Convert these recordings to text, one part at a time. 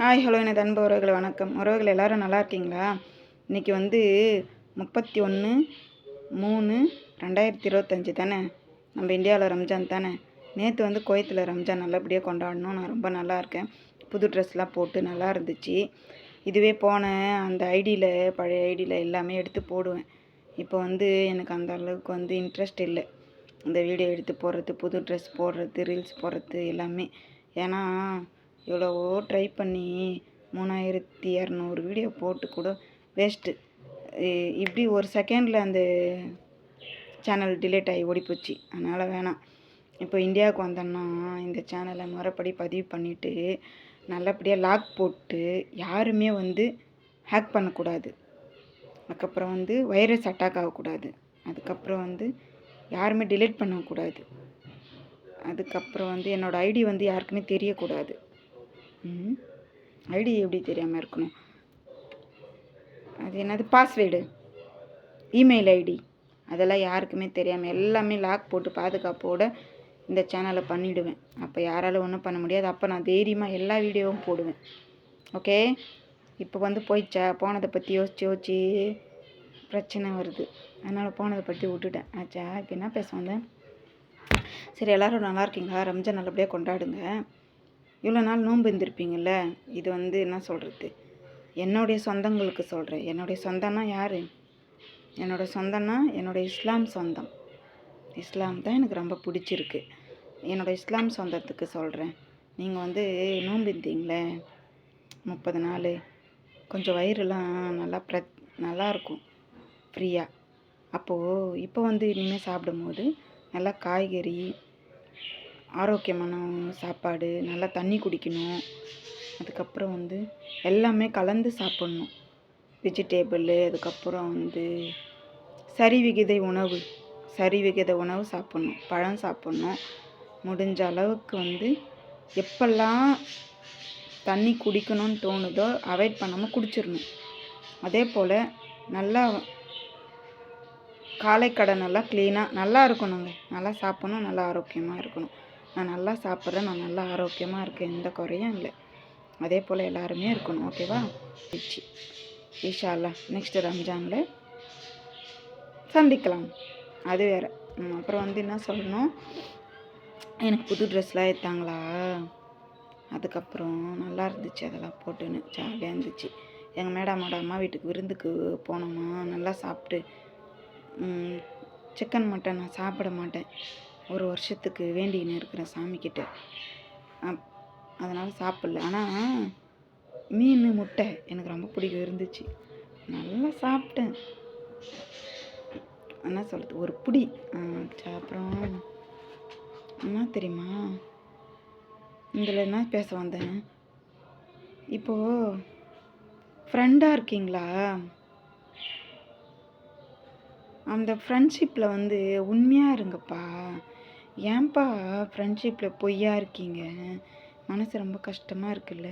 Hi hello எனது அன்பு உறவுகளை வணக்கம். உறவுகள் எல்லோரும் நல்லா இருக்கீங்களா? இன்றைக்கி வந்து முப்பத்தி ஒன்று மூணு ரெண்டாயிரத்தி இருபத்தஞ்சி தானே? நம்ம இந்தியாவில் ரம்ஜான் தானே? நேற்று வந்து கோயத்தில் ரம்ஜான் நல்லபடியாக கொண்டாடணும். நான் ரொம்ப நல்லா இருக்கேன். புது ட்ரெஸ்லாம் போட்டு நல்லா இருந்துச்சு. இதுவே போன அந்த ஐடியில் பழைய ஐடியில் எல்லாமே எடுத்து போடுவேன். இப்போ வந்து எனக்கு அந்த அளவுக்கு வந்து இன்ட்ரெஸ்ட் இல்லை. இந்த வீடியோ எடுத்து போடுறது புது ட்ரெஸ் போடுறது ரீல்ஸ் போடுறது எல்லாமே. ஏன்னா எவ்வளவோ ட்ரை பண்ணி மூணாயிரத்தி இரநூறு வீடியோ போட்டு கூட வேஸ்ட்டு இப்படி ஒரு செகண்டில் அந்த சேனல் டிலேட் ஆகி ஓடிப்போச்சு அதனால் வேணாம். இப்போ இந்தியாவுக்கு வந்தோன்னா இந்த சேனலை முறைப்படி பதிவு பண்ணிவிட்டு நல்லபடியாக லாக் போட்டு யாருமே வந்து ஹேக் பண்ணக்கூடாது. அதுக்கப்புறம் வந்து வைரஸ் அட்டாக் ஆகக்கூடாது. அதுக்கப்புறம் வந்து யாருமே டிலீட் பண்ணக்கூடாது. அதுக்கப்புறம் வந்து என்னோடய ஐடி வந்து யாருக்குமே தெரியக்கூடாது. ஐடி எப்படி தெரியாமல் இருக்கணும்? அது என்னது? பாஸ்வேர்டு. Email ID. அதெல்லாம் யாருக்குமே தெரியாமல் எல்லாமே லாக் போட்டு பாதுகாப்போட இந்த சேனலை பண்ணிவிடுவேன் அப்போ யாராலும் ஒன்றும் பண்ண முடியாது. அப்போ நான் தைரியமாக எல்லா வீடியோவும் போடுவேன். ஓகே? இப்போ வந்து போயிடுச்சா? போனதை பற்றி யோசிச்சு யோசிச்சு பிரச்சனை வருது. அதனால் போனதை பற்றி விட்டுட்டேன். ஆச்சா இப்போ என்ன பேச வந்தேன்? சரி எல்லோரும் நல்லா இருக்கீங்களா? ரம்ஜான் நல்லபடியாக கொண்டாடுங்க. இவ்வளோ நாள் நோன்பு இருந்திருப்பீங்கள்ல இது வந்து என்ன சொல்கிறது என்னுடைய சொந்தங்களுக்கு சொல்கிறேன் என்னுடைய சொந்தம்னா யார்? என்னோடய சொந்தம்னா என்னோடய இஸ்லாம் சொந்தம். இஸ்லாம் தான் எனக்கு ரொம்ப பிடிச்சிருக்கு. என்னோடய இஸ்லாம் சொந்தத்துக்கு சொல்கிறேன் நீங்கள் வந்து நோன்பு இருந்தீங்களே முப்பது நாள் கொஞ்சம் வயிறுலாம் நல்லா ப்ர நல்லாயிருக்கும் ஃப்ரீயாக அப்போது இப்போ வந்து இனிமேல் சாப்பிடும்போது நல்லா காய்கறி ஆரோக்கியமான சாப்பாடு நல்லா தண்ணி குடிக்கணும். அதுக்கப்புறம் வந்து எல்லாமே கலந்து சாப்பிட்ணும். வெஜிடேபிள் அதுக்கப்புறம் வந்து சரி விகிதை உணவு சரி விகித உணவு சாப்பிட்ணும். பழம் சாப்பிட்ணும். முடிஞ்ச அளவுக்கு வந்து எப்பெல்லாம் தண்ணி குடிக்கணும்னு தோணுதோ அவாய்ட் பண்ணாமல் குடிச்சிடணும். அதே போல் நல்லா காலை கடை நல்லா க்ளீனாக நல்லா இருக்கணுங்க. நல்லா சாப்பிட்ணும் நல்லா ஆரோக்கியமாக இருக்கணும். நான் நல்லா சாப்பிட்றேன் நான் நல்லா ஆரோக்கியமாக இருக்கேன் எந்த குறையும் இல்லை. அதே போல் எல்லாருமே இருக்கணும் ஓகேவா ஈஷா ஈஷால்லா நெக்ஸ்ட்டு ரம்ஜானில் சந்திக்கலாம். அது வேறு. அப்புறம் வந்து என்ன சொல்லணும்? எனக்கு புது ட்ரெஸ்லாம் எடுத்தாங்களா? அதுக்கப்புறம் நல்லா இருந்துச்சு அதெல்லாம் போட்டுன்னு ஜாலியாக இருந்துச்சு. எங்கள் மேடாமோட அம்மா வீட்டுக்கு விருந்துக்கு போனோமா? நல்லா சாப்பிட்டு சிக்கன் மட்டன் நான் சாப்பிட மாட்டேன். ஒரு வருஷத்துக்கு வேண்டின்னு இருக்கிறேன் சாமிக்கிட்ட. அதனால் சாப்பிட்ல. ஆனால் மீன் முட்டை எனக்கு ரொம்ப பிடிக்கும் இருந்துச்சு. நல்லா சாப்பிட்டேன். என்ன சொல்கிறது ஒரு பிடி. அப்புறம் என்ன தெரியுமா? இதில் என்ன பேச வந்தேன்? இப்போது ஃப்ரெண்டாக இருக்கீங்களா? அந்த ஃப்ரெண்ட்ஷிப்பில் வந்து உண்மையாக இருங்கப்பா. ஏன்பா ஃப்ரெண்ட்ஷிப்பில் பொய்யா இருக்கீங்க? மனசு ரொம்ப கஷ்டமாக இருக்குல்ல.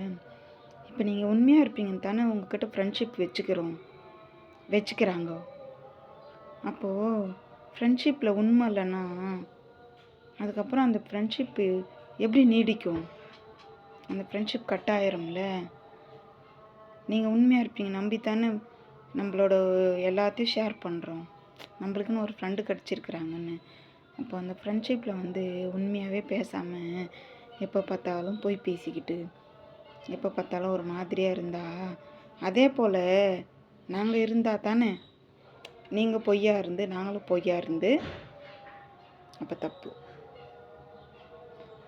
இப்போ நீங்கள் உண்மையாக இருப்பீங்கன்னு தானே உங்ககிட்ட ஃப்ரெண்ட்ஷிப் வச்சுக்கிறோம். வச்சுக்கிறாங்க. அப்போது ஃப்ரெண்ட்ஷிப்பில் உண்மை இல்லைன்னா அதுக்கப்புறம் அந்த ஃப்ரெண்ட்ஷிப்பு எப்படி நீடிக்கும்? அந்த ஃப்ரெண்ட்ஷிப் கட் ஆயிரும்ல நீங்கள் உண்மையாக இருப்பீங்க நம்பி தானே நம்மளோட எல்லாத்தையும் ஷேர் பண்ணுறோம் நம்மளுக்குன்னு ஒரு ஃப்ரெண்டு கிடச்சிருக்குறாங்கன்னு. அப்போ அந்த ஃப்ரெண்ட்ஷிப்பில் வந்து உண்மையாகவே பேசாமல் எப்போ பார்த்தாலும் போய் பேசிக்கிட்டு எப்போ பார்த்தாலும் ஒரு மாதிரியாக இருந்தால் அதே போல் நாங்கள் இருந்தால் தானே? நீங்கள் பொய்யா இருந்து நாங்களும் பொய்யா இருந்து அப்போ தப்பு.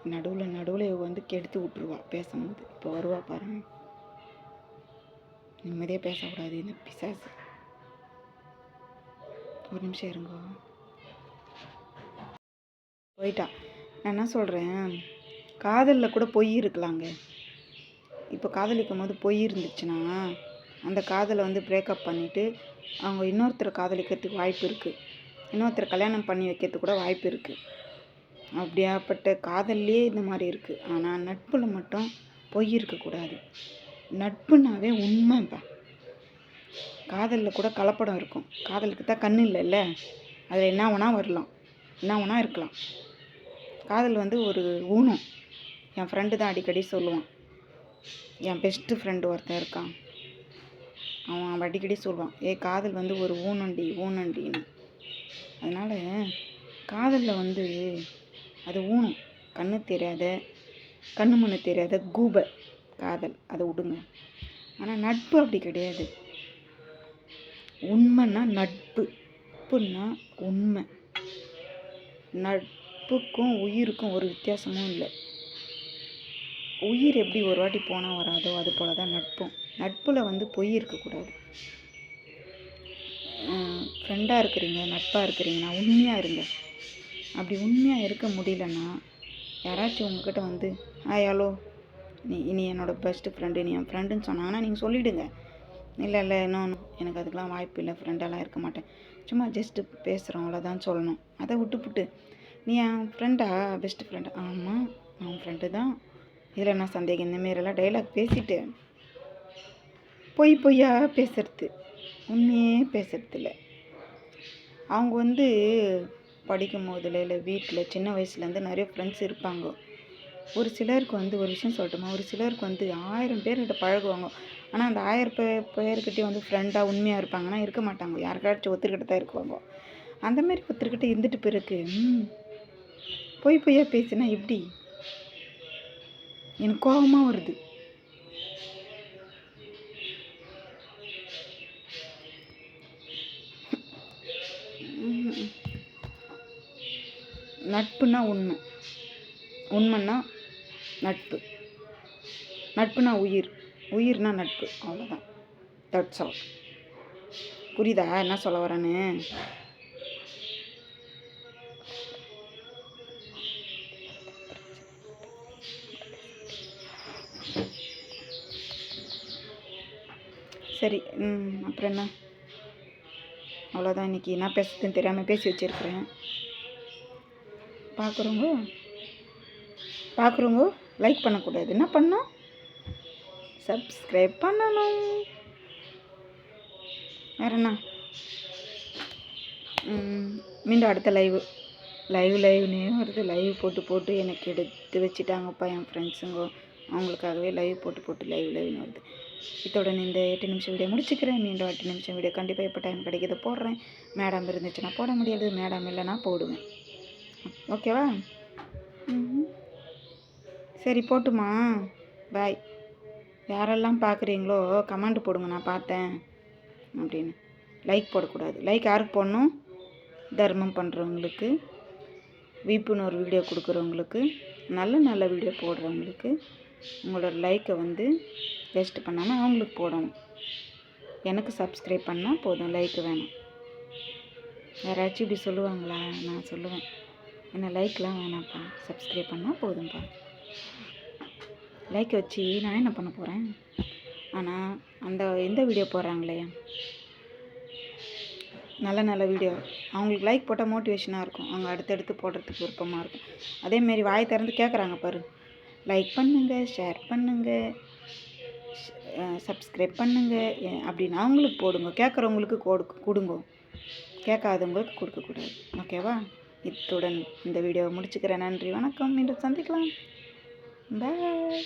நடுவில் நடுவில் வந்து கெடுத்து விட்ருவா பேசும்போது. இப்போ வருவா பாருங்க. நிம்மதியாக பேசக்கூடாது இந்த பிசாசு. ஒரு நிமிஷம் இருங்கோ. போயிட்டா நான் என்ன சொல்கிறேன் காதலில் கூட பொய் இருக்கலாங்க. இப்போ காதலிக்கும் போது பொய் இருந்துச்சுன்னா அந்த காதலை வந்து பிரேக்கப் பண்ணிவிட்டு அவங்க இன்னொருத்தரை காதலிக்கிறதுக்கு வாய்ப்பு இருக்குது இன்னொருத்தரை கல்யாணம் பண்ணி வைக்கிறதுக்கு கூட வாய்ப்பு இருக்குது அப்படியாப்பட்ட காதல்லையே இந்த மாதிரி இருக்குது ஆனால் நட்பில் மட்டும் பொய் இருக்கக்கூடாது நட்புனாவே உண்மைப்பா காதலில் கூட கலப்படம் இருக்கும். காதலுக்கு தான் கண் இல்லைல்ல? அதில் என்ன வேணால் வரலாம். என்ன வேணால் இருக்கலாம். காதல் வந்து ஒரு ஊனம். என் ஃப்ரெண்டு தான் அடிக்கடி சொல்லுவான். என் பெஸ்ட்டு ஃப்ரெண்டு ஒருத்தன் இருக்கான். அவன் அவன் அடிக்கடி சொல்லுவான். ஏ காதல் வந்து ஒரு ஊனண்டி ஊனண்டின்னு. அதனால் காதலில் வந்து அது ஊனம். கண்ணு தெரியாத கண்ணு மண்ணு தெரியாத கூபை காதல். அதை விடுங்க. ஆனால் நட்பு அப்படி கிடையாது. உண்மைன்னா நட்பு. நட்புன்னா உண்மை. நட் நட்புக்கும் உயிருக்கும் ஒரு வித்தியாசமும் இல்லை. உயிர் எப்படி ஒரு வாட்டி போனால் வராதோ அது போல தான் நட்பும். நட்பில் வந்து பொய் இருக்கக்கூடாது. ஃப்ரெண்டாக இருக்கிறீங்க நட்பாக இருக்கிறீங்கன்னா உண்மையாக இருங்க. அப்படி உண்மையாக இருக்க முடியலன்னா யாராச்சும் உங்ககிட்ட வந்து ஹாய் ஹலோ நீ இனி என்னோடய பெஸ்ட்டு ஃப்ரெண்டு நீ என் ஃப்ரெண்டுன்னு சொன்னாங்கன்னா நீங்கள் சொல்லிவிடுங்க இல்லை இல்லை இன்னும் எனக்கு அதுக்கெலாம் வாய்ப்பு இல்லை. ஃப்ரெண்டெல்லாம் இருக்க மாட்டேன். சும்மா ஜஸ்ட்டு பேசுகிறோம் அவ்வளோதான் சொல்லணும். அதை விட்டுப்புட்டு நீ என் ஃப்ரெண்டா பெஸ்ட்டு ஃப்ரெண்டா ஆமாம் அவன் ஃப்ரெண்டு தான். இதில் என்ன சந்தேகம்? இந்தமாரிலாம் டைலாக் பேசிட்டு பொய் பொய்யா பேசுறது. உண்மையே பேசுறதில்ல. அவங்க வந்து படிக்கும் போதில் இல்லை வீட்டில் சின்ன வயசுலேருந்து நிறைய ஃப்ரெண்ட்ஸ் இருப்பாங்க. ஒரு சிலருக்கு வந்து ஒரு விஷயம் சொல்லட்டுமா? ஒரு சிலருக்கு வந்து ஆயிரம் பேர்கிட்ட பழகுவாங்க. ஆனால் அந்த ஆயிரம் பேர் பேர்கிட்டயும் வந்து ஃப்ரெண்டாக உண்மையாக இருப்பாங்கன்னா இருக்க மாட்டாங்க. யாருக்காச்சும் ஒத்துக்கிட்ட தான் இருக்குவாங்க அந்த மாதிரி ஒருத்தர்கிட்ட இருந்துட்டு பிறகு பொய் பொய்யா பேசினா எப்படி? எனக்கு கோபமாக வருது. நட்புனா உண்மை. உண்மைன்னா நட்பு. நட்புனா உயிர். உயிர்னா நட்பு. அவ்வளோதான் தட்ஸ் ஆல் புரியுதா? என்ன சொல்ல வரேன்னு சரி ம் அப்புறம் என்ன? அவ்வளோதான் இன்றைக்கி என்ன பேசுறதுன்னு தெரியாமல் பேசி வச்சுருக்குறேன். பார்க்குறவங்க பார்க்குறவங்க லைக் பண்ணக்கூடாது. என்ன பண்ணோம் சப்ஸ்கிரைப் பண்ணணும். வேற என்ன? மீண்டும் அடுத்த லைவ் லைவ் லைவ்னே வருது. லைவ் போட்டு போட்டு எனக்கு எடுத்து வச்சுட்டாங்கப்பா என் ஃப்ரெண்ட்ஸுங்க அவங்களுக்காகவே லைவ் போட்டு போட்டு லைவ் லைவ்னு வருது. இத்துடன் இந்த எட்டு நிமிஷம் வீடியோ முடிச்சுக்கிறேன். மீண்டும் எட்டு நிமிஷம் வீடியோ கண்டிப்பாக எப்போ டைம் கிடைக்கிது போடுறேன். மேடம் இருந்துச்சுன்னா போட முடியாது. மேடம் இல்லைன்னா போடுவேன். ஓகேவா சரி போட்டுமா? பாய் யாரெல்லாம் பார்க்குறீங்களோ கமெண்ட் போடுங்க. நான் பார்த்தேன். அப்படின்னு. லைக் போடக்கூடாது. லைக் யாருக்கு போடணும்? தர்மம் பண்ணுறவங்களுக்கு விழிப்புணர்வு வீடியோ கொடுக்குறவங்களுக்கு. நல்ல நல்ல வீடியோ போடுறவங்களுக்கு. உங்களோட லைக்கை வந்து வேஸ்ட் பண்ணாமல் அவங்களுக்கு போடணும். எனக்கு சப்ஸ்கிரைப் பண்ணால் போதும் லைக்கு வேணும். யாராச்சும் இப்படி சொல்லுவாங்களா? நான் சொல்லுவேன். என்ன லைக்லாம் வேணாம்ப்பா. சப்ஸ்கிரைப் பண்ணால் போதும்ப்பா. லைக் வச்சு நான் என்ன பண்ண போகிறேன் ஆனால் அந்த எந்த வீடியோ போடுறாங்களே? நல்ல நல்ல வீடியோ அவங்களுக்கு லைக் போட்டால் மோட்டிவேஷனாக இருக்கும். அவங்க அடுத்தடுத்து போடுறதுக்கு விருப்பமாக இருக்கும். அதேமாரி வாய் திறந்து கேட்குறாங்க பாரு. லைக் பண்ணுங்கள் ஷேர் பண்ணுங்கள் சப்ஸ்கிரைப் பண்ணுங்கள் அப்படின்னா அவங்களுக்கு போடுங்க. கேட்குறவங்களுக்கு கொடு கொடுங்க. கேட்காதவங்களுக்கு கொடுக்கக்கூடாது ஓகேவா இத்துடன் இந்த வீடியோவை முடிச்சுக்கிறேன். நன்றி. வணக்கம். மீண்டும் சந்திக்கலாம். பாய்